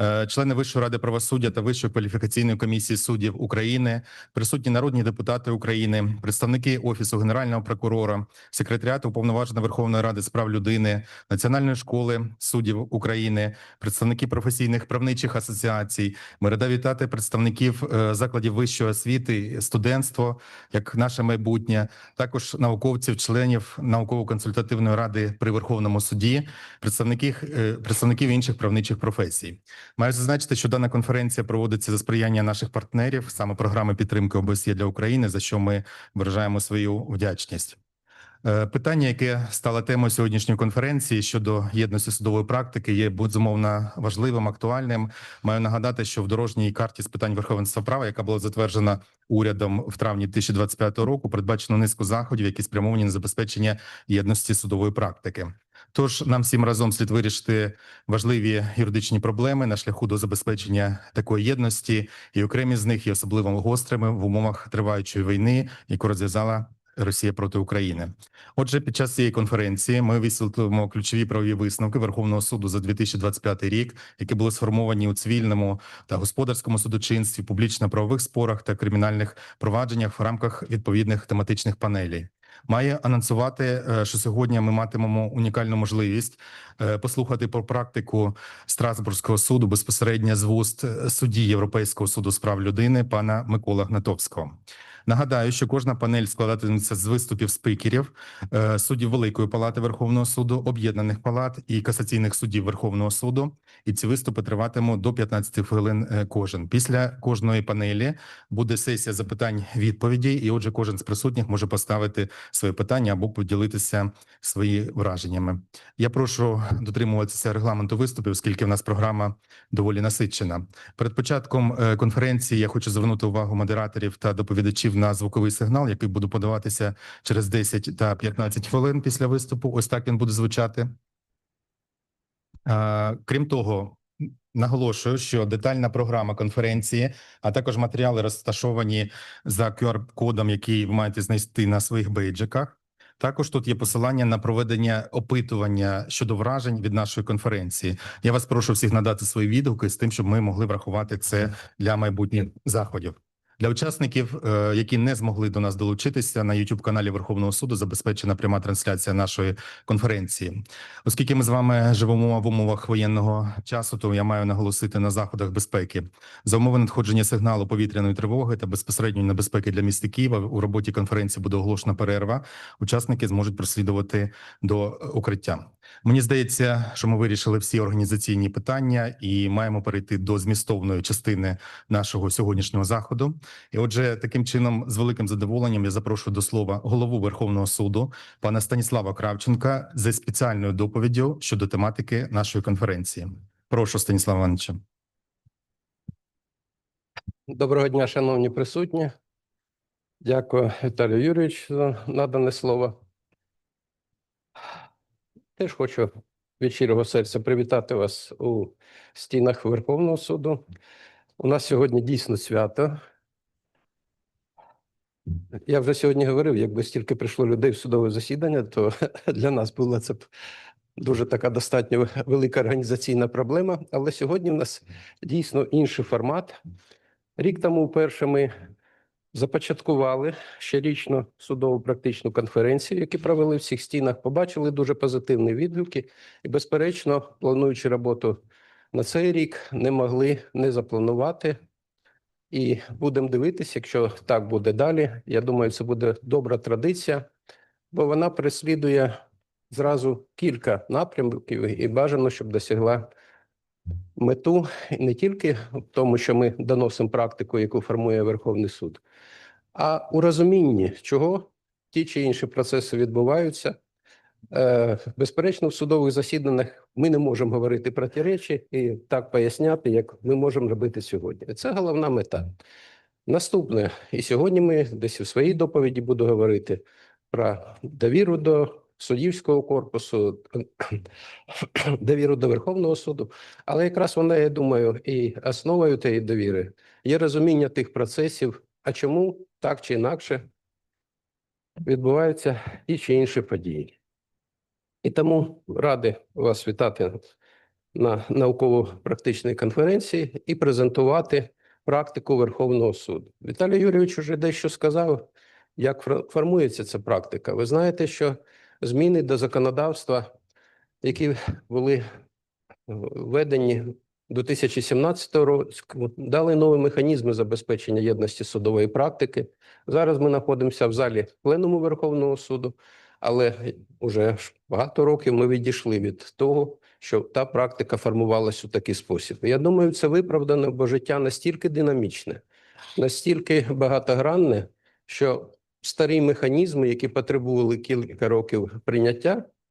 е, члени Вищої ради правосуддя та Вищої кваліфікаційної комісії суддів України, присутні народні депутати України, представники офісу генерального прокурора, секретаріату уповноваженої Верховної Ради з прав людини, Національної школи суддів України, представники професійних правничих асоціацій. Ми рада вітати представників е, закладів вищої освіти, студентство як наше майбутнє, також науковців, членів науково-консультативної ради при Верховному суді, представників е, представників інших правничих професій. Маю зазначити, що дана конференція проводиться за сприяння наших партнерів, саме програми підтримки ОБСЄ для України, за що ми виражаємо свою вдячність. Е, Питання, яке стало темою сьогоднішньої конференції щодо єдності судової практики, є безумовно важливим, актуальним. Маю нагадати, що в дорожній карті з питань верховенства права, яка була затверджена урядом в травні 2025 року, передбачено низку заходів, які спрямовані на забезпечення єдності судової практики. Тож нам всім разом слід вирішити важливі юридичні проблеми на шляху до забезпечення такої єдності, і окремі з них є особливо гострими в умовах триваючої війни, яку розв'язала Росія проти України. Отже, під час цієї конференції ми висвітлимо ключові правові висновки Верховного суду за 2025 рік, які були сформовані у цивільному та господарському судочинстві, публічно-правових спорах та кримінальних провадженнях в рамках відповідних тематичних панелей. Має анонсувати, е, що сьогодні ми матимемо унікальну можливість е, послухати про практику Страсбурзького суду безпосередньо з вуст е, судді Європейського суду з прав людини пана Микола Гнатовського. Нагадаю, що кожна панель складатиметься з виступів спікерів, е, суддів Великої палати Верховного суду, об'єднаних палат і касаційних суддів Верховного суду. І ці виступи триватимуть до 15 хвилин е, кожен. Після кожної панелі буде сесія запитань відповідей, і отже, кожен з присутніх може поставити своє питання або поділитися свої враженнями. Я прошу дотримуватися регламенту виступів, оскільки в нас програма доволі насичена. Перед початком е, конференції я хочу звернути увагу модераторів та доповідачів на звуковий сигнал, який буде подаватися через 10 та 15 хвилин після виступу. Ось так він буде звучати. Крім того, наголошую, що детальна програма конференції, а також матеріали розташовані за QR-кодом, який ви маєте знайти на своїх бейджиках. Також тут є посилання на проведення опитування щодо вражень від нашої конференції. Я вас прошу всіх надати свої відгуки з тим, щоб ми могли врахувати це для майбутніх заходів. Для учасників, е, які не змогли до нас долучитися, на youtube каналі Верховного суду забезпечена пряма трансляція нашої конференції. Оскільки ми з вами живемо в умовах воєнного часу, то я маю наголосити на заходах безпеки за умови надходження сигналу повітряної тривоги та безпосередньої небезпеки для міста Києва. У роботі конференції буде оголошена перерва. Учасники зможуть прослідувати до укриття. Мені здається, що ми вирішили всі організаційні питання і маємо перейти до змістовної частини нашого сьогоднішнього заходу. І, отже, таким чином, з великим задоволенням я запрошую до слова голову Верховного суду пана Станіслава Кравченка за спеціальною доповіддю щодо тематики нашої конференції. Прошу, Станіслава Івановича. Доброго дня, шановні присутні. Дякую, Віталію Юрійович, за надане слово. Теж хочу від щирого серця привітати вас у стінах Верховного суду. У нас сьогодні дійсно свято. Я вже сьогодні говорив, якби стільки прийшло людей в судове засідання, то для нас була це б дуже така достатньо велика організаційна проблема. Але сьогодні в нас дійсно інший формат. Рік тому вперше ми започаткували щорічну судову практичну конференцію, яку провели в всіх стінах. Побачили дуже позитивні відгуки, і, безперечно, плануючи роботу на цей рік, не могли не запланувати. І будемо дивитися, якщо так буде далі. Я думаю, це буде добра традиція, бо вона переслідує зразу кілька напрямків і бажано, щоб досягла мету не тільки в тому, що ми доносимо практику, яку формує Верховний суд, а у розумінні, чого ті чи інші процеси відбуваються. Е, Безперечно, в судових засіданнях ми не можемо говорити про ті речі і так поясняти, як ми можемо робити сьогодні. Це головна мета. Наступне, і сьогодні ми десь у своїй доповіді буду говорити про довіру до суддівського корпусу, довіру до Верховного суду. Але якраз вона, я думаю, і основою тієї довіри є розуміння тих процесів, а чому так чи інакше відбуваються ті чи інші події. І тому радий вас вітати на науково-практичній конференції і презентувати практику Верховного суду. Віталій Юрійович вже дещо сказав, як формується ця практика. Ви знаєте, що зміни до законодавства, які були введені до 2017 року, дали нові механізми забезпечення єдності судової практики. Зараз ми знаходимося в залі Пленуму Верховного суду, але вже багато років ми відійшли від того, що та практика формувалась у такий спосіб. Я думаю, це виправдано, бо життя настільки динамічне, настільки багатогранне, що старі механізми, які потребували кілька років прийняття,